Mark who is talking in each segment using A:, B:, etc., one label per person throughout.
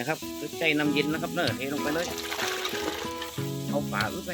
A: นะครับคือใจน้ำเย็นนะครับเนอะเทลงไปเลย เอาฝาอึ้ไป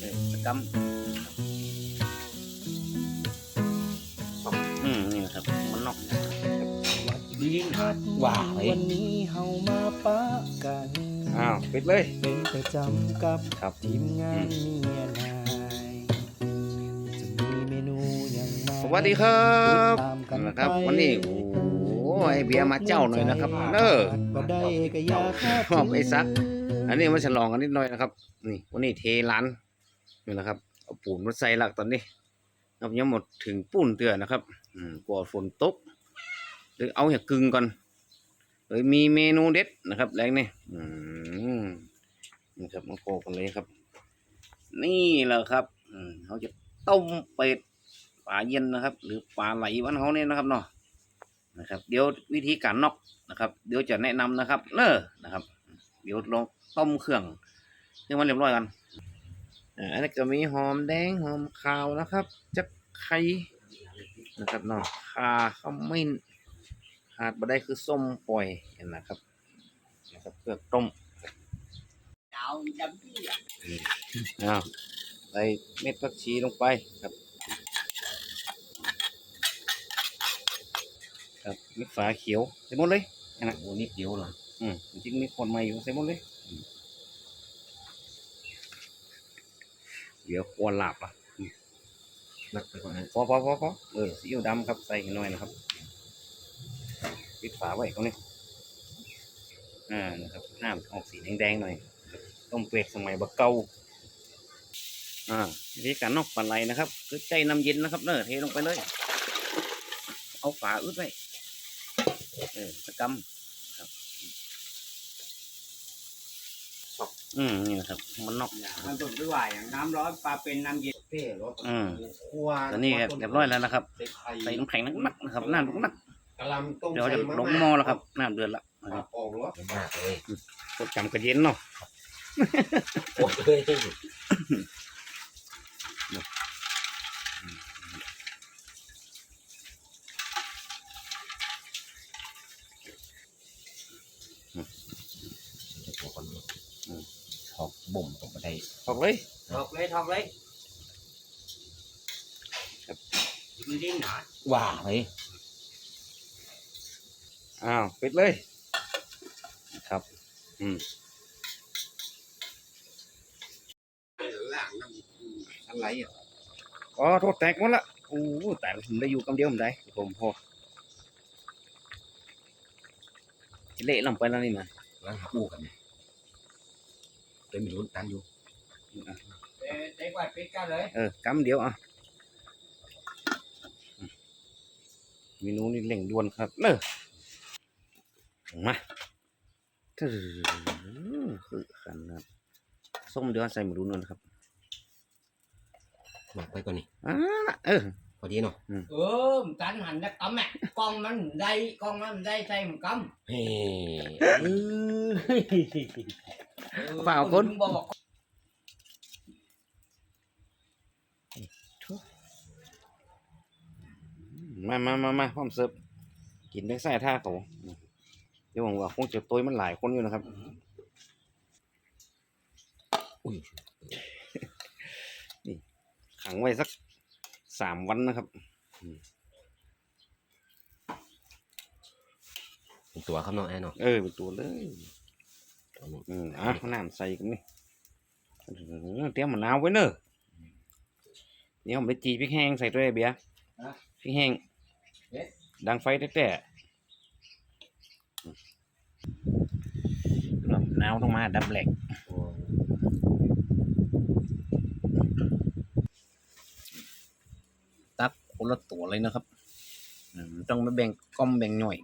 A: เออตะกำอืมนี่นะครับ มันนอกดีนะว้าวเฮ้ย
B: วันนี้เฮามาปะกัน
A: อ้าวปิดเลย
B: เป็นประจำกับ
A: ครับ
B: ทีมงานเมียนายจะมีเมนูอย่างไร
A: สวัสดีครับ
B: ตามกัน
A: นะครับ
B: ไป
A: วันนี้โอ้โห ไอเบียร์มาเจ้าหน่อยนะครับเนอะ
B: บ่ได้ก็อยาคาด
A: ชอบไอ้ซัก อันนี้มาฉลองกันนิดหน่อยนะครับ นี่วันนี้เทร้านนี่นะครับเอาปูนมาใส่หลักตอนนี้ครับยังหมดถึงปูนเตือนนะครับอืมกลัวฝนตกหรือเอาอย่างกึ่งก่อนเลยมีเมนูเด็ดนะครับแรงนี่อืมนี่ครับมาโคกันเลยครับ นี่แหละครับอืมเขาจะต้มเป็ดปลาเย็นนะครับ หรือปลาไหลวันเขาเนี่ยนะครับเนาะ นะครับ เดี๋ยววิธีการนอกนะครับ เดี๋ยวจะแนะนำนะครับเนอนะครับ เดี๋ยวลองต้มเครื่องให้มันเรียบร้อยกันอ่าอันนี้ก็มีหอมแดงหอมขาวนะครับจักไข่นะครับเนาะข่าขมิ้นขาดบ่ได้คือส้มปล่อยเห็นนะครับนะครับเพื่อต้ม
C: đạo chấm chứ
A: อ้าวใส่เม็ดผักชีลงไปครับ ครับมีฝาเขียวใส่หมดเลยนะ
C: Ủa nít điệu rồi
A: อืมจริงๆมีคนมาอยู่ใส่หมดเลยอืมเดี๋ยวควรหลับอะ
C: Lật rồi còn này
A: พอพอพอพอเออซีอิ๊วดำครับใส่หน่อยนะครับปิดฝาไว้ตรงนี้อ่านะครับน้ำออกสีแดงๆหน่อยต้มเป็ดสมัยบะเก่าอ่าวิธีการนอกปลาไหลนะครับ คือใจน้ำเย็นนะครับเนอะเทลงไปเลย เอาฝาอึดไว้ เออตะกำครับอืมนี่นะครับ มันนอก
C: มันตุ่นไปไหวน้ำร้อนปลาเป็นน้ำเย็นเป้รถ
A: อืม
C: คั่ว
A: ตอนนี้เรียบร้อยแล้วนะครับ
C: ใส่ไข่
A: ใส่น้ำแข็งนักๆนะครับน้ำนัก
C: กะหลำต้ม
A: ๆเดี๋ยวจะลงหม้อแล้วครับน้ำเดือดละ
C: ปลาปองรสมากเลย
A: กดจำกระเย็นเนาะ
C: โอ้ย
B: บ่มก็บ่ได้
A: ออกเลย
C: ถอกเลยถอกเลยมันดิ้นหนา
B: ว่าเฮ้ย
A: อ้าวปิดเลย ครับ อืม
C: ล่างน้ำอะไรอะ
A: อ๋อโทษแตกหมดละโอ้โหแต่ผมได้อยู่กำเดียวผมได้ผมพอเละลงไปแล้วนี่นะ
C: ล้างคู่กันเต็มรุนตันอยู่เด็กวัดปิดกันเลย
A: เออกำเดียวอะมเมนูนี่เร่งด่วนครับเนอะมาถือคือขันครับส้มเดือนใส่หมูดูนวลครับ
C: หมักไปก่อนนี่
A: อ่าเออ
C: พอดีเนาะ
D: ừ cánh hành nó cấm à con nó mình đây con nó mình đây xây mình cấm
C: เฮ้
D: ừ.
A: Vào
D: con
A: con.
D: chúng bao bọc
A: มามามามาพร้อมเสิร์ฟกินได้ใส่ท่าเขาเดี๋ยวหวังว่าคงจะตัวมันหลายคนอยู่นะครับ
C: อุ้ย
A: ขังไว้สักสามวันนะครับ
C: เป็นตัวครับน้องแอนเนาะ
A: เออเป็นตัวเลย อืมอะน้ำใส่กันนี่เออเตรียมมะนาวไว้เนอะเดี๋ยวผมไปจีพริกแห้งใส่ด้วยเบียร์
D: ฮะ
A: พริกแห้ง
D: เอ๊ะ
A: ดังไฟแต่แต่มะนาวต้องมาดับแหลกตักคนละตัวเลยนะครับอืมต้องไม่แบ่งก้อมแบ่งหน่อย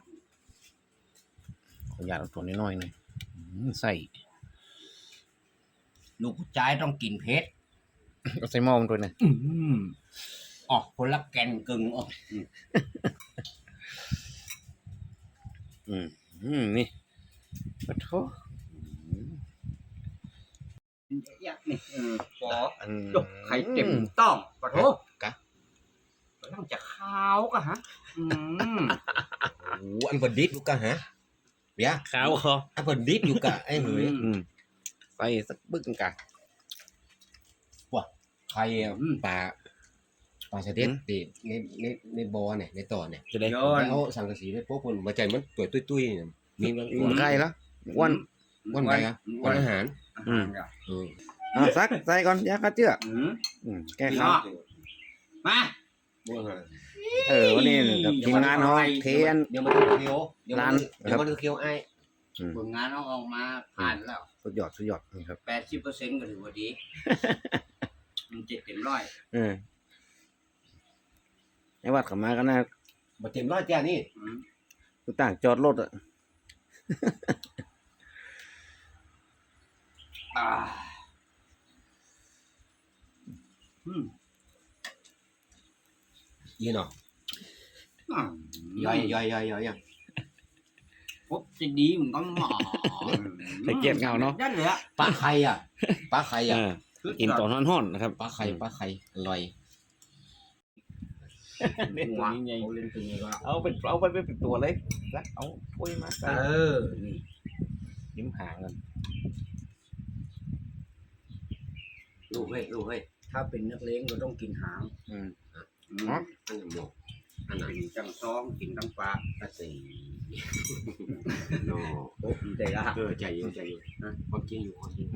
A: ขออนุญาตเอาตัวน้อยๆหน่อย อืมใส่
D: lục trái trong kín phết
A: เอาใส่หม้อมันด้วยนะ
D: ừ. ọc con lắc kèn cừng ọc
A: อืมอืมนี่ปะโถ
D: có
A: อัน
D: đục khay tiệm tỏng và thố
A: Cả.
D: nó làm chả khao cả hả ừ.
C: โอ้อันบดดิบลูกกันฮะเบปีย
B: ขาวคอ
C: ถ้าเพิ่นดิบอยู่กะไอ้ เหย
A: อืมใส่สักบึ้งกะ
C: ใครอะปลาปลาสะเด็ด
A: อืม
C: ติในในในบ่อเนี่ยในต่อเนี่ย
A: จะได้
D: โย
C: ไป
D: น
C: เอาสังกะสีไปพวกคนมาใจมันตัวตุ้ยๆเนี่ยมีมัน
A: อ้วนไก่ละอ้วน
C: อ้วนไปอะอ้วนอาหาร
A: อืม
C: เออ
A: อ่าซักใส่ก่อนยาฆ่าเชื้อ
D: อืม
A: อืมแก้
D: พี่
A: ข้า
D: น้
A: ว
D: องมา
C: อ้วนอาหาร
A: เออวันนี้กับทีมงานเขาเทน
C: เดี๋ยวมันจะเคี้ยวเดี๋ยว
A: ร้า
C: มันน เดี๋ยวมันจะเคี้ยวไอ้
D: ผลงานน้องออกมาผ่านแล้ว
A: สุดยอดสุดยอดนี่ครับ
D: แปดสิบเปอร์เซ็นต์ก็ถือว่าดี มันเจ็ดเต็มร้อย
A: เออไอ้วัดเขามากันนะ
C: มาเต็มร้อยจ้านี่
D: อืม
A: กูต่างจอดรถอะ
D: อ่าอืม
C: ยี่เนาะ
D: อ่า
C: ย่อยย่อยย่อยย่อยย่อย
D: พบจะดีมันก็หมอ
A: ใส่เกียรติเงาเนาะ
D: นั่นเลยอะ
C: ปลาไข่อะปลาไข่
A: เอ
C: อะ
A: อกินตอนห้อนๆนะครับ
C: ปลาไข่ปลาไข่อร่อย
D: หัวเขาเล่นตัวนี้ก็
A: เอาเป็นเอาไปเป็นตัวเลยแล้วเอาปุ้ยมาใส่
D: เออนี่
A: ยิ้มหางกัน
C: ลูกเฮ้ยลูกเฮ้ย
D: ถ้าเป็นนักเลงก็ต้องกินหาง
A: อืม
D: อืม
A: อ๋อ
C: อันนั้นหมกอันนั้น
D: กินจังซองกินทั้งปลา
C: ปลาสีโน่
D: โอ้ดีใจละ
C: เออใจอยู่ใจอยู่นะความจริงอยู่ความจริง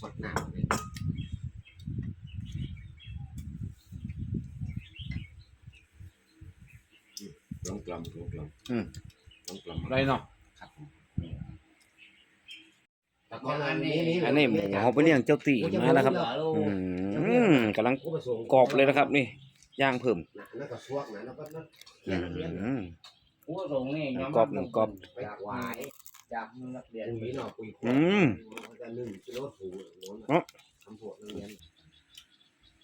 C: สดน้ำเลยลองกลมลองกลมลองกลม
A: ไรเนาะ
C: ครับผมแต่ก่อนอันนี้
A: อันนี้หมูเขาไปเลี้ยงเจ้าตีมาแล้วครับอืมกำลังกรอบเลยนะครับนี่ ย่างเพิ่ม
C: นั่นก็ซวกนะแล้วก็นั่น
A: อืม
D: ผู้ส่งนี่ยอม
A: กรอบหนึ่งกรอบ
D: จากหวายจากนักเรียน
C: ปุ๋ยหน่อปุ๋ย
A: อืม
C: จะนึ่งกิโลถูโน้น
A: อ๋อ
C: ทำพวกนักเรียน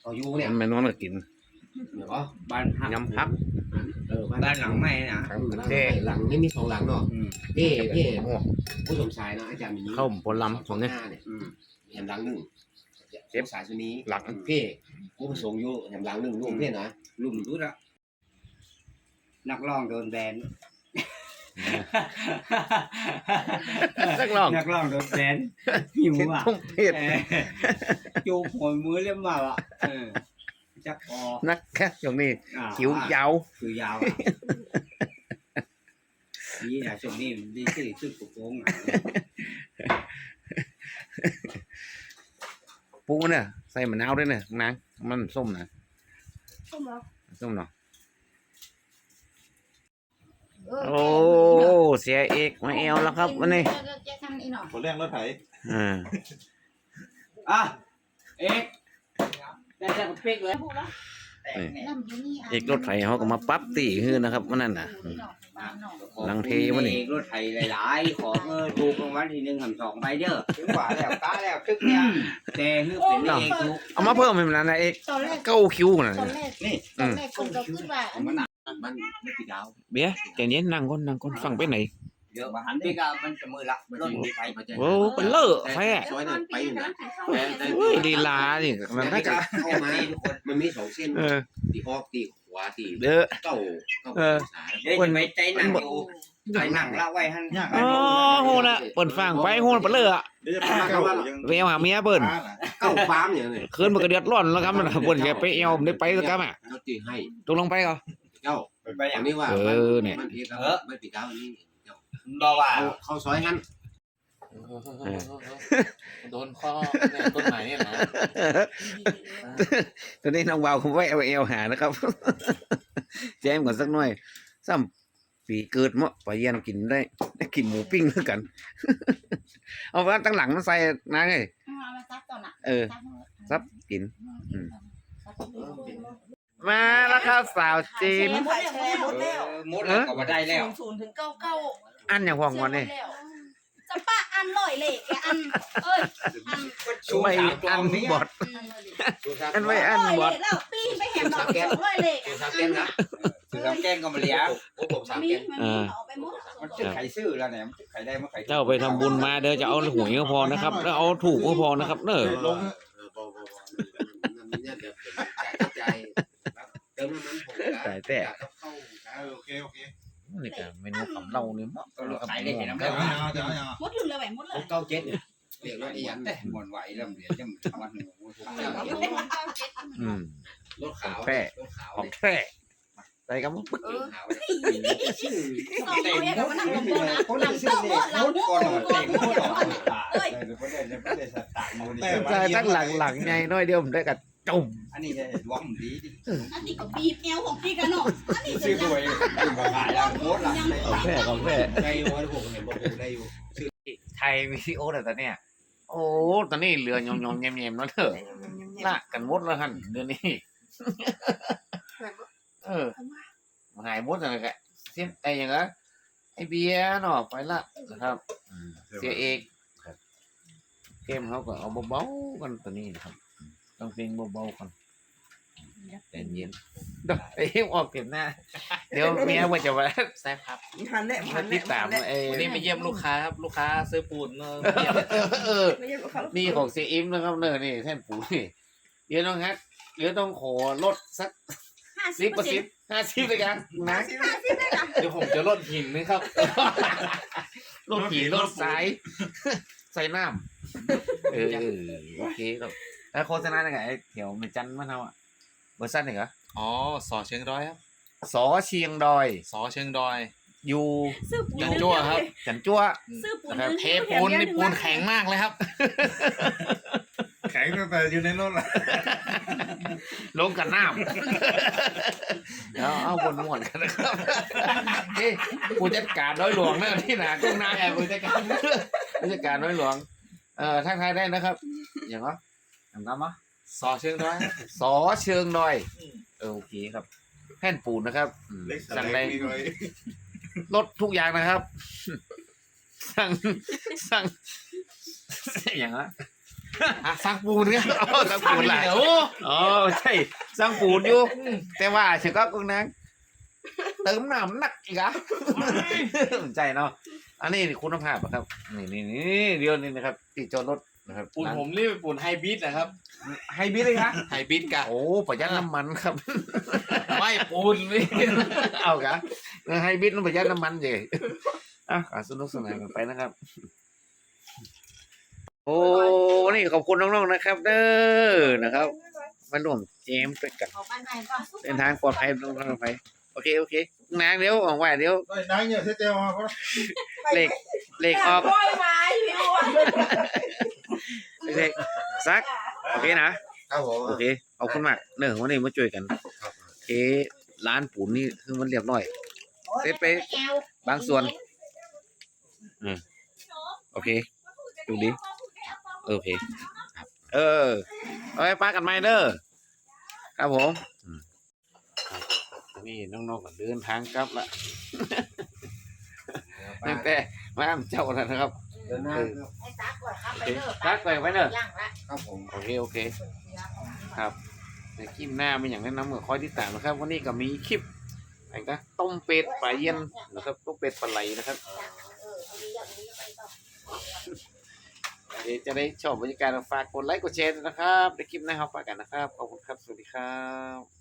C: เอาอยู่เนี่ย
A: มันไม่นอนก็กิน
C: เดี๋ยวก็
D: บ้านพัก
A: ยำพัก
C: เออ
D: บ้านหลังใหม่นะ
C: หลังหลังนี่มีสองหลังเนาะ
D: อืม
C: พี่พี่ผู้ชมชายเนาะอาจารย์มี
A: เข้าผลลำผมเนี่ย
C: เนี่ย
D: อืม
C: แหมหลังหนึ่ง
A: เจ็บ
C: สายชุนี้
A: หลัง
C: พี่ผู้ประสงค์อยู่แหมหลังหนึ่งลูกพี่นะ
D: ลุ่มรู้ละนักร้องโดนแบน
A: นักร้อง
D: นักร้องโดนแบนหิว
A: เห็ด
D: อะ
A: ต้มเพชร
D: เออจูบหัวมือเรียบมาอะเออจักคอ
A: นักแค่ตรงนี้
D: อ่า
A: คิ้วยาว
D: คิ้วยาวอะนี่นะช่วงนี้ดีที่สุดกระโปรงอะ
A: ปรุงมันเนี่ย ใส่มะนาวด้วยเนี่ยนางมันส้มนะ
E: ส้มเหรอ
A: ส้มเนาะ
E: เออ
A: โอ้เสียเอกมาเอวแล้วครับวันนี้
E: เจ๊เจ๊ทำนี่หน่อย
F: คนแรกรถไถ
A: อ่า
D: อะเอกได้แต่กระเป๊กเลย
E: พูดแล้วน้ำอยู่นี่ะ
A: เอกรถไถเขาก็มาปรั๊บตีฮื้อนะครับวันนั้นน่ะ
E: นี่หน่อยบ้านหน่อย
A: ลังเทวะนี่
D: เอกรถไทยหลายๆ ขอเออถูกรางวัลที่หนึ่งหำสองใบเด้อถึงกว่าแล้วตาแล้วทึกเนี่ยแต่คือเป็นเอกถูก
A: เอามาเพิ่มให้มันนะเอก
E: ตอนแรก
A: เก้าคิ้วน่ะ
E: ตอนแรก
D: นี่
E: ตอนแรกคนก็คิดว่าอัน
D: มันหนัก
C: มันไม่ติดดาว
A: เบี้ยใจเย็นนั่งก่อนนั่งก่อนฟังไปไหน
D: เยอะมาหันพี่ก็มันจะมือละรถมีไฟ
A: โอ้เป็นเลิศแท้
C: ซอยนั้นไปนะ
A: โอ้ยลีลานี่มันน่าจะ
C: เข้ามามันมีสองเส้น
A: เออ
C: ตีออกตีขวาตี
A: เด้อ
C: เก้าเก้า
A: เออ
C: สาย
D: เดี๋ยวจะไปใจหนังอยู่ใจหนังละไว้หัน
A: อ๋อโหน่ะเปิดฟังไปโหนไปเลยอะ
F: เดี๋ยวจะพาเขายัง
A: ไปเอาหาเมียเปิ้น
F: พาน่ะ
C: เก้าฟาร์มอย่างนี้
A: คืนมันก็เดือดร้อนแล้วครับมันน่ะเปิ้นแกไปเอาผมได้ไปสักครั้งอะ
C: เราตีให้
A: ตกลงไปก็
C: เจ้า
D: ไปไปอ
C: อั
D: ย่าง
C: นนี้ว่า
A: เออเนี่ย
C: มันผิดแล้วไม่ผิดดาวนี่ เจ้า
D: บอกว่า
C: เขาเขาซอยกัน
B: โดนข้อเนี่ยต้นไม้เนี่ยนะ
A: ตอนนี้น้องเบาคุณไว้เอาเอวหานะครับแจ้มก่อนสักหน่อยซ้ำปีเกิดเมาะไปเยี่ยนกินได้ได้กินหมูปิ้งด้วยกัน เอาว่าตั้งหลังมันใส่นะไง
E: เอามาซับก่อนอะ
A: เออ
E: ซับ
A: ซับกิน
E: อืม
A: มาแล้วครับสาวจีน
E: หมดแล้วหมดแล้ว
D: หมดแล้วก็มาได้แล้ว
E: ศูนย์ถึงเก้าเก้า
A: อันอย่างห่วงวันนี้
E: จะป้าอันลอยเลยแกอันเอ้ยอัน
D: ชู
A: ไม่
D: สามกล
A: อั
D: อนงนี้
A: บอดอันไว้อัน
E: ลอย
A: บ
E: เล
A: อด
E: ยแล้วปีไปเห็นดอกสองลอยเลย
C: เป็นสามเกนนะ
D: ถือสามแกงก็มาเลี้ยง
C: โอ้ผมสาม
E: มี
C: เกน
E: มันมีเอาไปหมด
D: มันจะไข่ซื้อแล้วเนี่ยมันจะไข่ได้มาไข่
A: เจ้าไปทำบุญมาเด้อจะเอาหวยก็พอนะครับแล้วเอาถูกก็พอนะครับเนอะ
F: ลง
C: เออพอพอพอมันมีเนี่ยเดี๋ยวใจใจเติมน้ำมันผม
A: แต่แต่
C: เข้า
F: เออโอเคโอเค
A: นี่ก็เมนูของเราเนี่ยเหมาะ
D: ก็ขายได้เห็นน้ำ
A: ครั
D: เบล้ว
C: เอาเอาเอา
E: มดลืมเลยไหวมดเล
C: ห
E: ย
C: กเก้าเจ็ดเนี่ย
D: เรียกว่าอีหยังแต่หมดไหวแล้วเดี๋ยวจะวันหนึ่ง
A: อืม
C: รถขาว
A: แพร่
C: รถขาว
A: ของแท้ใส่กับมึง
E: เออ
C: ขาว
E: สองตัวเนี่ยมันนั่งลงโบนะหลังเต้าโบหลังโบ
D: ก่อน
E: หลัง
D: เตะ
E: โบ
D: มือ
E: เดี๋ยว
D: ก่อน
E: เอ้ย
D: ไม่ได้ไม่ได้สตาร์ทมือนี่
A: ใส่ทั้งหลังหลังไงน้อยเดียวผมได้กับ จุ่ม
D: อันนี้จะรวมดีดิ
E: อันนี้ก็บีบแอวของพี่กันเนาะอันนี้
D: ซื้
E: จะ
D: อด้วยขายแล้วโคตรหลังเลย
A: ของแท้ของแท้
C: ได้อยู่ว่าผมเห็นบอกผมได้อยู่
A: ไทยวิดีโอแต่ตอนเนี้ยโอ้ตอนนี้เรือยองๆแยมๆแล้วเถอะละกันหมดแล้วหันเดือนนี้เออหายหมดอะไรกันเส้นไอ้อย่างเงี้ยไอ้เบียร์เนาะไปละนะครับอืมเสียเอกเกมเขาก็เอาเบาๆกันตอนนี้นะครับ ต้องเพลงเบาๆกันแต่เย็นเดี๋ยวไอ้เอ็มออกเก็บหน้า เดี๋ยวเมียว่าจะมาแซ่บครับ
B: ทันแหละ
A: มา
B: ทันแห
A: ติ
B: ละ
A: ดตามไอ้
F: วันนี้มาเยี่ยมลูกค้าครับ ลูกค้าซื้อปูนเนอะเยี่ยม
A: เออเออ
B: ไม่ใช่ว่าเขา
A: นี่ของเสียอิมนะครับเนอนี่แท่นปูนี่เดี๋ยวต้องฮักเดี๋ยวต้องขอลดสัก
E: ห้าสิ
A: สิ
E: บบเป
A: เป
E: อ
A: อ
E: ร์
A: ร์
E: เซ็
A: เซ็
E: น
A: น
E: ต์
A: ต์ห้าสิบเลยกันนะ
F: เดี๋ยวผมจะลดหินนะครับ
A: ลดผีลดสายใส่น้ำเออโอเคครับ แล้วโฆษณาเนี่ยไงไอ้เถียวเมจันมันเท่าอะเบอร์สั้นเหรอ
F: อ๋อสอเชียงดอยครับ
A: สอเชียงดอย
F: สอเชียงดอย
A: อยู่
E: ซื้อปูน
F: จังจั่วครับ
A: จันจั่ว
E: ซื้อปูน
A: นะครับ
F: เทปูนนี่ปูนแข็งมากเลยครับ
C: แข็งตั้งแต่อยู่ในรถละ
A: ลงกันน้ำเอาเอาบนม่วนกันนะครับนี่ผู้จัดการน้อยหลวงเนี่ยที่หนากุ้งนายไอ้ผู้จัดการผู้จัดการน้อยหลวง เอ่อทักทายได้นะครับ อย่างว่า อย่างนั้นมะ
F: สอเชียงดอย
A: สอเชิงดอยเออโอเคครับ แผ่นปูนนะครับอืมสั่งได้ ลดทุกอย่างนะครับ สั่ง สั่ง อย่างนั้นอะสั่งปูนเนี่ยอ๋อสั่งปูนแหละ
F: เดี๋ยว
A: อ๋อใช่ สั่งปูนอยู่ แต่ว่าเฉยก็กุ้งนางเติมน้ำหนักอีกอะสนใจเนาะ อันนี้คุณภาพอะครับ นี่นี่นี่เดียวนี่นะครับ ติดจอดรถ นะครับ
F: ปูนผมนี่เป็นปูนไฮบริดนะครับ
A: ไฮบริดเลยนะ
F: ไฮบริดกะ
A: โอ้ประหยัดน้ำมันครับ
F: ไม่ปูนนี่
A: เอากะไฮบริดมันประหยัดน้ำมันเลยอะอะสนุกสนานกันไปนะครับ โอ้นี่ขอบคุณน้องๆนะครับ เด้อนะครับมาร่วมเจมส์ด้วยกัน
E: ออกบ้านไหนก่อน
A: เดินทางปลอดภัยปลอดภัยโอเคโอเค นางเดี๋ยวออกว่าเดี๋ยว
C: ได้เนี่ยเสียเตียวมาเขา
A: เหล็กเหล็กออก
B: ร้อยไม้พี่อ้วน
A: เหล็กซักโอเคนะครับ
C: ผม
A: โอเคขอบคุณมากเนื่องวันนี้มาช่วยกันโอเคร้านปูนนี่คือมันเรียบร้อย เสร็จไปบางส่วน โอเค ดูดิโอเคครับเออ เอาไว้ป้ากันไหมเด้อครับผมอืมครับ นี่น้องๆก็เดินทางกลับละตั้งแต่มาอ้ำเจ้าแล้วนะครับ
C: เดินหน้า
E: ไอ้ซักก่อนครับ
A: โอ
E: ไป
A: เค
E: เด้อ
A: ซักไปไว้เนอะ
E: ย่างละ
C: ครับผม
A: โอเคโอเคครับในคลิปหน้าไม่อย่างแนะนำเมื่อคอยติดตามนะครับ วันนี้ก็มีคลิปอะไรนะต้มเป็ดปลาเย็นนะครับต้มเป็ดปลาไหลนะครับ
E: เออเอาดีอย่างนี้ไปต่อ
A: เดี๋ยวจะได้ชอบบรรยากาศฝากกดไลค์กดแชร์ด้วยนะครับในคลิปหน้าครับฝากกันนะครับขอบคุณครับสวัสดีครับ